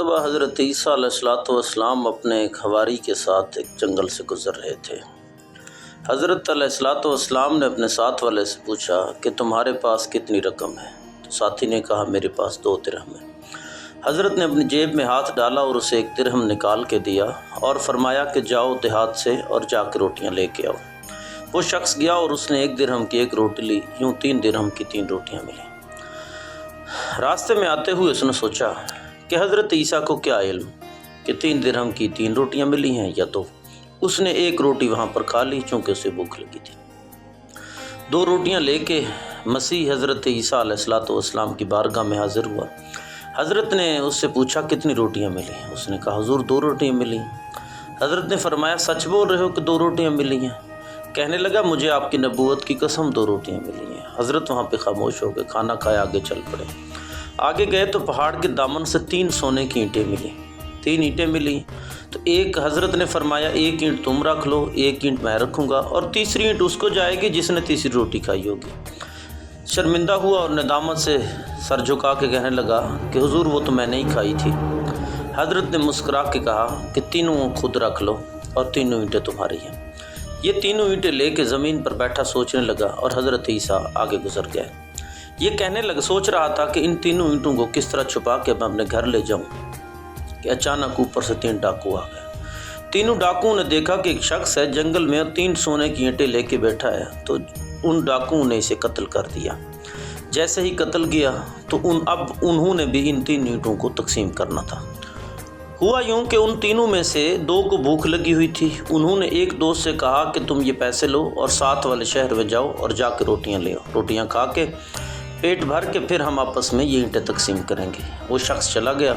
مرتبہ حضرت عیسیٰ علیہ الصلاۃ والسلام اپنے ایک ہواری کے ساتھ ایک جنگل سے گزر رہے تھے۔ حضرت علیہ الصلاۃ والسلام نے اپنے ساتھ والے سے پوچھا کہ تمہارے پاس کتنی رقم ہے؟ تو ساتھی نے کہا، میرے پاس دو درہم ہے حضرت نے اپنی جیب میں ہاتھ ڈالا اور اسے ایک درہم نکال کے دیا اور فرمایا کہ جاؤ دیہات سے اور جا کے روٹیاں لے کے آؤ۔ وہ شخص گیا اور اس نے ایک درہم کی ایک روٹی لی، یوں تین درہم کی تین روٹیاں ملیں۔ راستے میں آتے ہوئے اس نے سوچا کہ حضرت عیسیٰ کو کیا علم کہ تین درہم کی تین روٹیاں ملی ہیں یا تو اس نے ایک روٹی وہاں پر کھا لی چونکہ اسے بھوک لگی تھی۔ دو روٹیاں لے کے مسیح حضرت عیسیٰ علیہ السلاۃ والسلام کی بارگاہ میں حاضر ہوا۔ حضرت نے اس سے پوچھا، کتنی روٹیاں ملی اس نے کہا، حضور دو روٹیاں ملی حضرت نے فرمایا، سچ بول رہے ہو کہ دو روٹیاں ملی ہیں؟ کہنے لگا، مجھے آپ کی نبوت کی قسم دو روٹیاں ملی ہیں۔ حضرت وہاں پہ خاموش ہو گئے کھانا کھایا، آگے چل پڑے۔ آگے گئے تو پہاڑ کے دامن سے تین سونے کی اینٹیں ملی تین اینٹیں ملی تو ایک حضرت نے فرمایا، ایک اینٹ تم رکھ لو، ایک اینٹ میں رکھوں گا، اور تیسری اینٹ اس کو جائے گی جس نے تیسری روٹی کھائی ہوگی۔ شرمندہ ہوا اور ندامت سے سر جھکا کے کہنے لگا کہ حضور، وہ تو میں نے ہی کھائی تھی۔ حضرت نے مسکرا کے کہا کہ تینوں خود رکھ لو اور تینوں اینٹیں تمہاری ہیں۔ یہ تینوں اینٹیں لے کے زمین پر بیٹھا سوچنے لگا اور حضرت عیسیٰ آگے گزر گئے۔ یہ کہنے لگا سوچ رہا تھا کہ ان تینوں اینٹوں کو کس طرح چھپا کے میں اپنے گھر لے جاؤں۔ کہ اچانک اوپر سے تین ڈاکو آ گئے۔ تینوں ڈاکوؤں نے دیکھا کہ ایک شخص ہے، جنگل میں تین سونے کی اینٹیں لے کے بیٹھا ہے۔ تو ان ڈاکوؤں نے اسے قتل کر دیا۔ جیسے ہی قتل کیا، تو ان اب انہوں نے بھی ان تین اینٹوں کو تقسیم کرنا تھا۔ ہوا یوں کہ ان تینوں میں سے دو کو بھوک لگی ہوئی تھی۔ انہوں نے ایک دوست سے کہا کہ تم یہ پیسے لو اور ساتھ والے شہر میں جاؤ اور جا کے روٹیاں لے آؤ۔ روٹیاں کھا کے پیٹ بھر کے پھر ہم آپس میں یہ اینٹیں تقسیم کریں گے۔ وہ شخص چلا گیا۔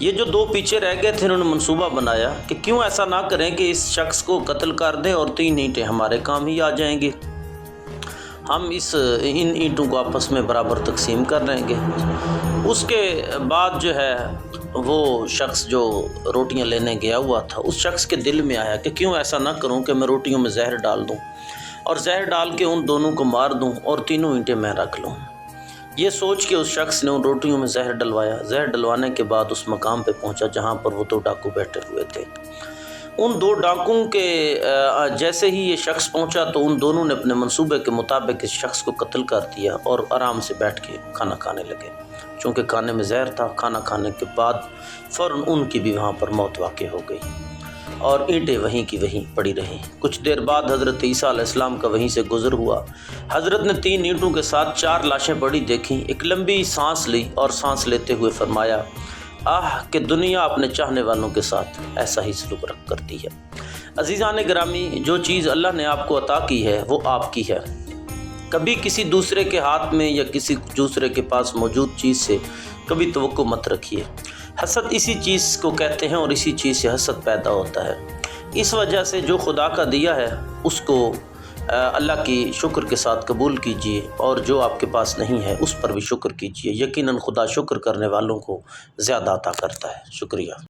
یہ جو دو پیچھے رہ گئے تھے، انہوں نے منصوبہ بنایا کہ کیوں ایسا نہ کریں کہ اس شخص کو قتل کر دیں اور تین اینٹیں ہمارے کام ہی آ جائیں گی۔ ہم اس، ان اینٹوں کو آپس میں برابر تقسیم کر لیں گے اس کے بعد جو ہے، وہ شخص جو روٹیاں لینے گیا ہوا تھا، اس شخص کے دل میں آیا کہ کیوں ایسا نہ کروں کہ میں روٹیوں میں زہر ڈال دوں اور زہر ڈال کے ان دونوں کو مار دوں اور تینوں اینٹیں میں رکھ لوں۔ یہ سوچ کے اس شخص نے ان روٹیوں میں زہر ڈلوایا۔ زہر ڈلوانے کے بعد اس مقام پہ پہنچا جہاں پر وہ دو ڈاکو بیٹھے ہوئے تھے۔ ان دو ڈاکوؤں کے جیسے ہی یہ شخص پہنچا تو ان دونوں نے اپنے منصوبے کے مطابق اس شخص کو قتل کر دیا اور آرام سے بیٹھ کے کھانا کھانے لگے۔ چونکہ کھانے میں زہر تھا، کھانا کھانے کے بعد فوراً ان کی بھی وہاں پر موت واقع ہو گئی۔ اور اینٹیں وہیں کی وہیں پڑی رہیں۔ کچھ دیر بعد حضرت عیسیٰ علیہ السلام کا وہیں سے گزر ہوا۔ حضرت نے تین اینٹوں کے ساتھ چار لاشیں پڑی دیکھیں، ایک لمبی سانس لی اور سانس لیتے ہوئے فرمایا، آہ، کہ دنیا اپنے چاہنے والوں کے ساتھ ایسا ہی سلوک رکھ کرتی ہے۔ عزیزان گرامی، جو چیز اللہ نے آپ کو عطا کی ہے، وہ آپ کی ہے۔ کبھی کسی دوسرے کے ہاتھ میں یا کسی دوسرے کے پاس موجود چیز سے کبھی توقع مت رکھیے۔ حسد اسی چیز کو کہتے ہیں اور اسی چیز سے حسد پیدا ہوتا ہے۔ اس وجہ سے جو خدا کا دیا ہے، اس کو اللہ کی شکر کے ساتھ قبول کیجیے، اور جو آپ کے پاس نہیں ہے، اس پر بھی شکر کیجیے۔ یقیناً خدا شکر کرنے والوں کو زیادہ عطا کرتا ہے۔ شکریہ۔